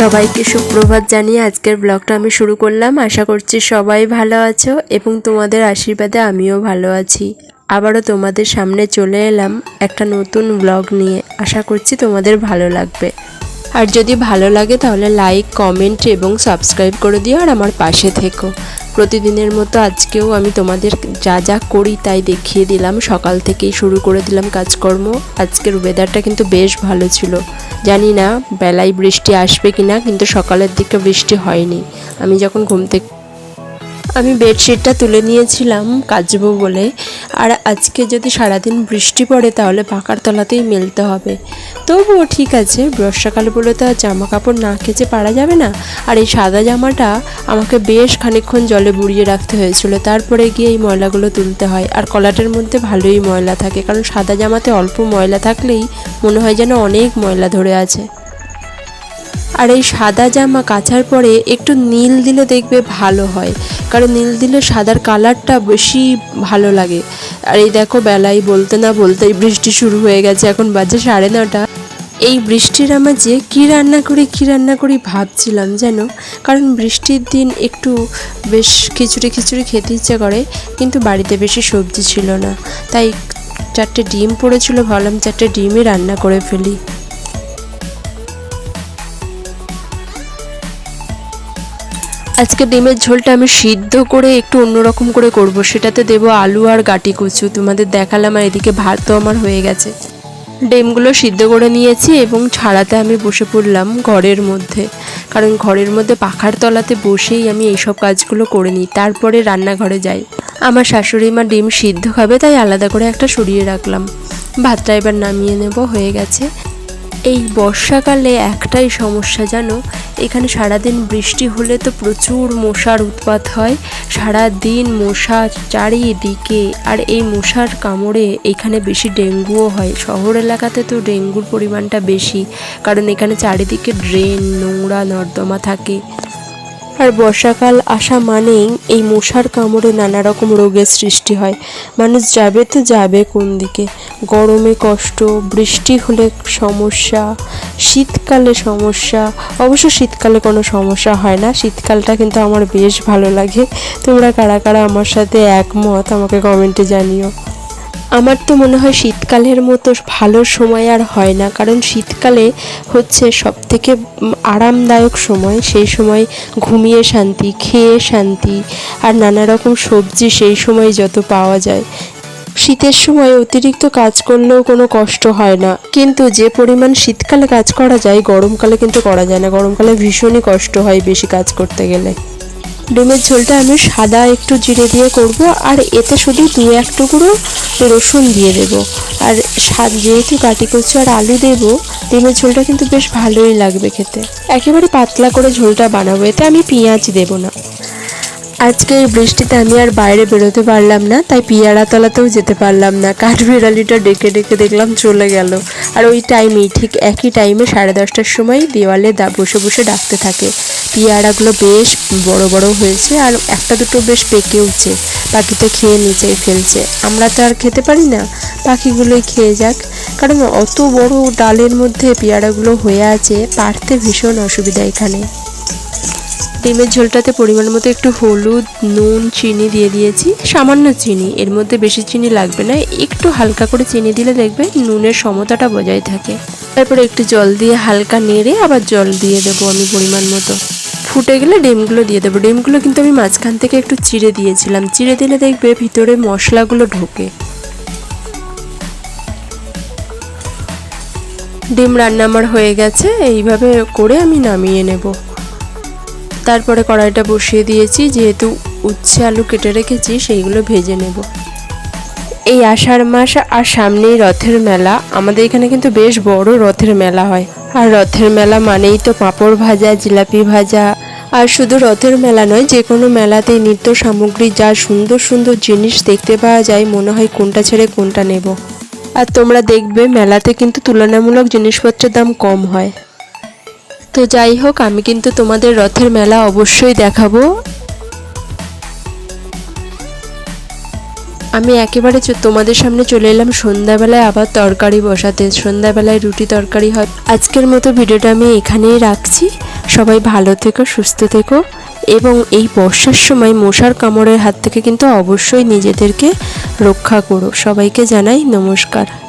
সবাইকে সুপ্রভাত জানিয়ে আজকের ব্লগটা আমি শুরু করলাম। আশা করছি সবাই ভালো আছো এবং তোমাদের আশীর্বাদে আমিও ভালো আছি। আবারও তোমাদের সামনে চলে এলাম একটা নতুন ব্লগ নিয়ে। আশা করছি তোমাদের ভালো লাগবে। আর যদি ভালো লাগে তাহলে লাইক কমেন্ট এবং সাবস্ক্রাইব করে দিও আর আমার পাশে থেকো। প্রতিদিনের মতো আজকেও আমি তোমাদের যা যা করি তাই দেখিয়ে দিলাম। সকাল থেকেই শুরু করে দিলাম কাজকর্ম। আজকের ওয়েদারটা কিন্তু বেশ ভালো ছিল। জানি না, বেলায় বৃষ্টি আসবে কিনা, কিন্তু সকালের দিকে বৃষ্টি হয়নি। আমি যখন ঘুম থেকে আমি বেডশিটটা তুলে নিয়েছিলাম কাচবো বলে। আর আজকে যদি সারাদিন বৃষ্টি পড়ে তাহলে পাকার তলাতেই মেলতে হবে। তবুও ঠিক আছে বর্ষাকাল বলে তো জামা কাপড় না কেচে পারা যাবে না। আর এই সাদা জামাটা আমাকে বেশ খানিকক্ষণ জলে বুড়িয়ে রাখতে হয়েছিল। তারপরে গিয়ে এই ময়লাগুলো তুলতে হয়। আর কলাটের মধ্যে ভালোই ময়লা থাকে। কারণ সাদা জামাতে অল্প ময়লা থাকলেই মনে হয় যেন অনেক ময়লা ধরে আছে। আর এই সাদা জামা কাচার পরে একটু নীল দিলে দেখবে ভালো হয়। কারণ নীল দিলে সাদার কালারটা বেশি ভালো লাগে। আর এই দেখো বেলায় বলতে না বলতেই বৃষ্টি শুরু হয়ে গেছে, এখন বাজে সাড়ে নটা। এই বৃষ্টির মাঝে কী রান্না করি, কী রান্না করি ভাবছিলাম যেন। কারণ বৃষ্টির দিন একটু বেশ খিচুড়ি খিচুড়ি খেতে ইচ্ছে করে, কিন্তু বাড়িতে বেশি সবজি ছিল না। তাই চারটে ডিম পড়েছিল, ভাবলাম চারটে ডিমই রান্না করে ফেলি। আজকে ডিমের ঝোলটা আমি সিদ্ধ করে একটু অন্যরকম করে করব। সেটাতে দেব আলু আর গাটি কুচু তোমাদের দেখালাম আর এদিকে ভাতও আমার হয়ে গেছে। ডিমগুলো সিদ্ধ করে নিয়েছি এবং ছাড়াতে আমি বসে পড়লাম ঘরের মধ্যে। কারণ ঘরের মধ্যে পাখার তলাতে বসেই আমি এইসব কাজগুলো করে নিই। তারপরে রান্নাঘরে যাই। আমার শাশুড়ি মা ডিম সিদ্ধ খাবে, তাই আলাদা করে একটা সরিয়ে রাখলাম। ভাতটা এবার নামিয়ে নেব, হয়ে গেছে। এই বর্ষাকালে একটাই সমস্যা যেন এখানে সারাদিন বৃষ্টি হলে তো প্রচুর মশার উৎপাত হয়। সারাদিন মশা চারিদিকে। আর এই মশার কামড়ে এখানে বেশি ডেঙ্গুও হয়। শহর এলাকাতে তো ডেঙ্গুর পরিমাণটা বেশি। কারণ এখানে চারিদিকে ড্রেন, নোংরা নর্দমা থাকে। আর বর্ষাকাল আসা মানেই এই মশার কামড়ে নানা রকম রোগের সৃষ্টি হয়। মানুষ যাবে তো যাবে কোন দিকে। গরমে কষ্ট, বৃষ্টি হলে সমস্যা, শীতকালে সমস্যা। অবশ্য শীতকালে কোনো সমস্যা হয় না। শীতকালটা কিন্তু আমার বেশ ভালো লাগে। তোমরা কারা কারা আমার সাথে একমত আমাকে কমেন্টে জানিও। আমার তো মনে হয় শীতকালের মতো ভালো সময় আর হয় না, কারণ শীতকালে হচ্ছে সব থেকে আরামদায়ক সময় সেই সময় ঘুমিয়ে শান্তি, খেয়ে শান্তি আর নানা রকম সবজি সেই সময় যত পাওয়া যায়। শীতের সময় অতিরিক্ত কাজ করলেও কোনো কষ্ট হয় না, কিন্তু যে পরিমাণ শীতকালে কাজ করা যায়, গরমকালে কিন্তু করা যায় না। গরমকালে ভীষণই কষ্ট হয় বেশি কাজ করতে গেলে। ডিমের ঝোলটা আমি সাদা একটু জিরে দিয়ে করব, আর এতে শুধু দু এক টুকরো রসুন দিয়ে দেব। আর স্বাদ যেহেতু কাটি কচু আর আলু দেব, ডিমের ঝোলটা কিন্তু বেশ ভালোই লাগবে খেতে। একেবারে পাতলা করে ঝোলটা বানাবো, এতে আমি পেঁয়াজ দেব না। আজকে এই বৃষ্টিতে আমি আর বাইরে বেরোতে পারলাম না, তাই পিয়ারা তলাতেও যেতে পারলাম না। কাঠবিড়ালিটা ডেকে ডেকে দেখলাম চলে গেল। আর ওই টাইমেই, ঠিক একই টাইমে সাড়ে দশটার সময় দেওয়ালে বসে বসে ডাকতে থাকে। পিয়ারাগুলো বেশ বড় বড় হয়েছে আর একটা দুটো বেশ পেকেওছে পাখিতে খেয়ে নিচে ফেলছে। আমরা তো আর খেতে পারি না। পাখিগুলোই খেয়ে যাক। কারণ অত বড় ডালের মধ্যে পেয়ারাগুলো হয়ে আছে, পারতে ভীষণ অসুবিধা এখানে। ডিমের ঝোলটাতে পরিমাণ মতো একটু হলুদ, নুন, চিনি দিয়ে দিয়েছি। সামান্য চিনি, এর মধ্যে বেশি চিনি লাগবে না। একটু হালকা করে চিনি দিলে দেখবে নুনের সমতাটা বজায় থাকে। তারপরে একটু জল দিয়ে হালকা নেড়ে আবার জল দিয়ে দেবো আমি পরিমাণ মতো। ফুটে গেলে ডিমগুলো দিয়ে দেবো। ডিমগুলো কিন্তু আমি মাঝখান থেকে একটু চিড়ে দিয়েছিলাম। চিড়ে দিলে দেখবে ভিতরে মশলাগুলো ঢোকে। ডিম রান্না আমার হয়ে গেছে, এইভাবে করে আমি নামিয়ে নেব। তারপরে কড়াইটা বসিয়ে দিয়েছি, যেহেতু উচ্ছে আলু কেটে রেখেছি, সেইগুলো ভেজে নেব। এই আষাঢ় মাস আর সামনেই রথের মেলা। আমাদের এখানে কিন্তু বেশ বড় রথের মেলা হয়। আর রথের মেলা মানেই তো পাঁপড় ভাজা, জিলাপি ভাজা আর শুধু রথের মেলা নয় যে কোনো মেলাতে নিত্য সামগ্রী যা সুন্দর সুন্দর জিনিস দেখতে পাওয়া যায়, মনে হয় কোনটা ছেড়ে কোনটা নেব। আর তোমরা দেখবে, মেলাতে কিন্তু তুলনামূলক জিনিসপত্রের দাম কম হয়। তো যাই হোক, আমি কিন্তু তোমাদের রথের মেলা অবশ্যই দেখাবো। আমি একেবারে তোমাদের সামনে চলে এলাম। সন্ধ্যাবেলায় আবার তরকারি বসাতে। সন্ধ্যাবেলায় রুটি তরকারি হয়। আজকের মতো ভিডিওটা আমি এখানেই রাখছি। সবাই ভালো থেকো, সুস্থ থেকো। এবং এই বর্ষার সময় মশার কামড়ের হাত থেকে কিন্তু অবশ্যই নিজেদেরকে রক্ষা করো। সবাইকে জানাই নমস্কার।